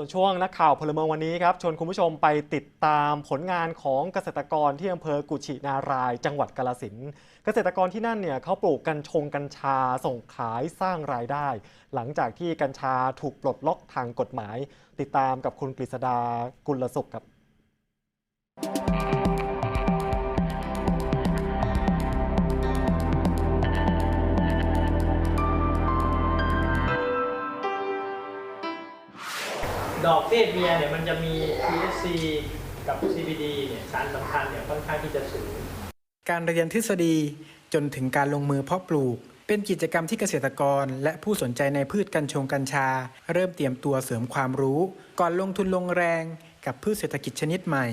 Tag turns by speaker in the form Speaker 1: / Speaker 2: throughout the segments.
Speaker 1: ส่วนช่วงนักข่าวพลเมืองวันนี้ครับชวนคุณผู้ชมไปติดตามผลงานของเกษตรกรที่อำเภอกุชินาราย จังหวัดกาลสินเกษตรกรที่นั่นเนี่ยเขาปลูกกัญชงกัญชาส่งขายสร้างรายได้ หลังจากที่กัญชาถูกปลดล็อกทางกฎหมาย ติดตามกับคุณกฤษดากุลสุขครับ
Speaker 2: ดอกเพศเมียเนี่ยมันจะมี THC กับ CBD เนี่ยสารสำคัญเนี่ยค่อนข้างที่จะสูง
Speaker 3: การเรียนทฤษฎีจนถึงการลงมือเพาะปลูก เป็นกิจกรรมที่เกษตรกร และผู้สนใจในพืชกัญชงกัญชา เริ่มเตรียมตัวเสริมความรู้ ก่อนลงทุนลงแรงกับพืชเศรษฐกิจชนิดใหม่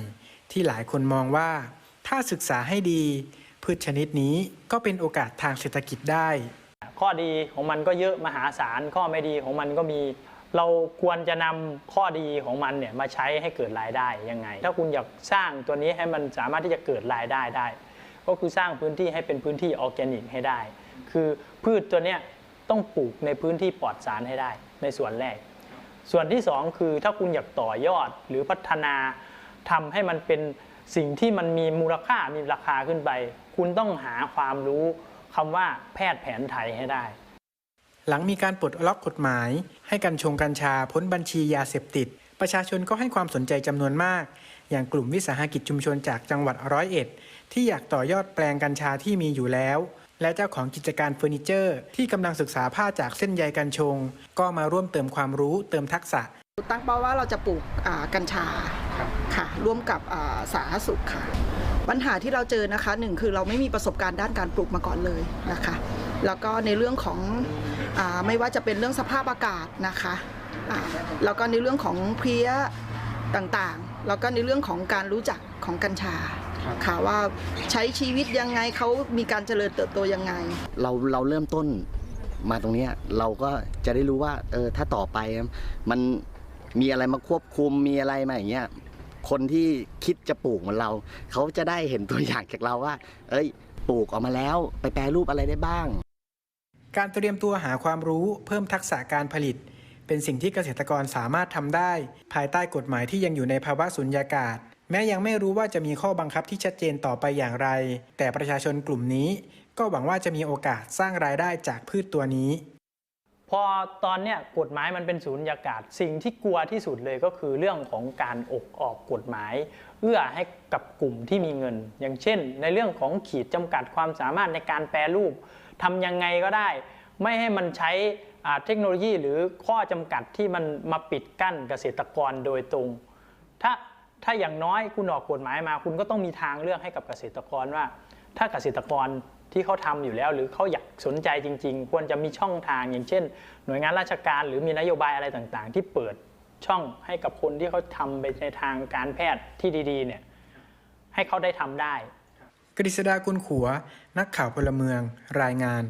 Speaker 3: ที่หลายคนมองว่า ถ้าศึกษาให้ดี พืชชนิดนี้ก็เป็นโอกาสทางเศรษฐกิจได้
Speaker 2: ข้อดีของมันก็เยอะมหาศาลข้อไม่ดีของมันก็มี เราควรจะนำข้อดีของมันเนี่ยมาใช้ให้เกิดรายได้ยังไง ถ้าคุณอยากสร้างตัวนี้ให้มันสามารถที่จะเกิดรายได้ได้ ก็คือสร้างพื้นที่ให้เป็นพื้นที่ออร์แกนิกให้ได้ คือพืชตัวเนี้ยต้องปลูกในพื้นที่ปลอดสารให้ได้ ในส่วนแรก ส่วนที่สองคือถ้าคุณอยากต่อยอดหรือพัฒนาทำให้มันเป็นสิ่งที่มันมีมูลค่ามีราคาขึ้นไป คุณต้องหาความรู้คำว่าแพทย์แผนไทยให้ได้
Speaker 3: หลังมีการปลดล็อกกฎหมาย ให้กัญชงกัญชาพ้นบัญชียาเสพติด ประชาชนก็ให้ความสนใจจำนวนมาก อย่างกลุ่มวิสาหกิจชุมชนจากจังหวัดร้อยเอ็ด ที่อยากต่อยอดแปลงกัญชาที่มีอยู่แล้ว และเจ้าของกิจการเฟอร์นิเจอร์ ที่กำลังศึกษาผ้าจากเส้นใยกัญชง ก็มาร่วมเติมความรู้เติมทักษะ
Speaker 4: ตั้งเป้าว่าเราจะปลูกกัญชาค่ะร่วมกับสาธารณสุขค่ะปัญหาที่เราเจอนะคะหนึ่งคือเราไม่มีประสบการณ์ด้านการปลูกมาก่อนเลยนะคะ แล้วก็ในเรื่องของ ไม่ว่าจะเป็นเรื่องสภาพอากาศนะคะอ่าแล้วก็ในเรื่องของเพลี้ยต่างๆ แล้วก็ในเรื่องของการรู้จักของกัญชาค่ะว่าใช้ชีวิตยังไงเขามีการเจริญเติบโตยังไง
Speaker 5: เราเราเริ่มต้นมาตรงเนี้ยเราก็จะได้รู้ว่าเออถ้าต่อไปมันมีอะไรมาควบคุมมีอะไรมาอย่างเงี้ยคนที่คิดจะปลูกเหมือนเรา เขาจะได้เห็นตัวอย่างจากเราว่า เอ้ย ปลูกออกมาแล้ว ไปแปรรูปอะไรได้บ้าง
Speaker 3: การเตรียมตัวหาความรู้เพิ่มทักษะการผลิต เป็นสิ่งที่เกษตรกรสามารถทำได้ ภายใต้กฎหมายที่ยังอยู่ในภาวะสุญญากาศ แม้ยังไม่รู้ว่าจะมีข้อบังคับที่ชัดเจนต่อไปอย่างไร แต่ประชาชนกลุ่มนี้ ก็หวังว่าจะมีโอกาสสร้างรายได้จากพืชตัวนี้
Speaker 2: พอตอนเนี้ยกฎหมายมันเป็นศูนยากาศ สิ่งที่กลัวที่สุดเลยก็คือเรื่องของการอกออกกฎหมาย เอื้อให้กับกลุ่มที่มีเงิน อย่างเช่น ในเรื่องของขีดจำกัดความสามารถในการแปรรูปทำยังไงก็ได้ ไม่ให้มันใช้เทคโนโลยีหรือข้อจำกัดที่มันมาปิดกั้นเกษตรกรโดยตรง ถ้าถ้าอย่างน้อยคุณออกกฎหมายมา คุณก็ต้องมีทางเลือกให้กับเกษตรกรว่า ถ้าเกษตรกร ที่เขาทำอยู่แล้ว หรือเขาอยากสนใจจริง ๆ ควรจะมีช่องทางอย่างเช่น หน่วยงานราชการหรือมีนโยบายอะไรต่างๆ ที่เปิดช่องให้กับคนที่เขาทำไปในทางการแพทย์ที่ดีๆเนี่ยให้เขาได้ทำได้
Speaker 3: กฤษดากุลขัว นักข่าวพลเมืองรายงาน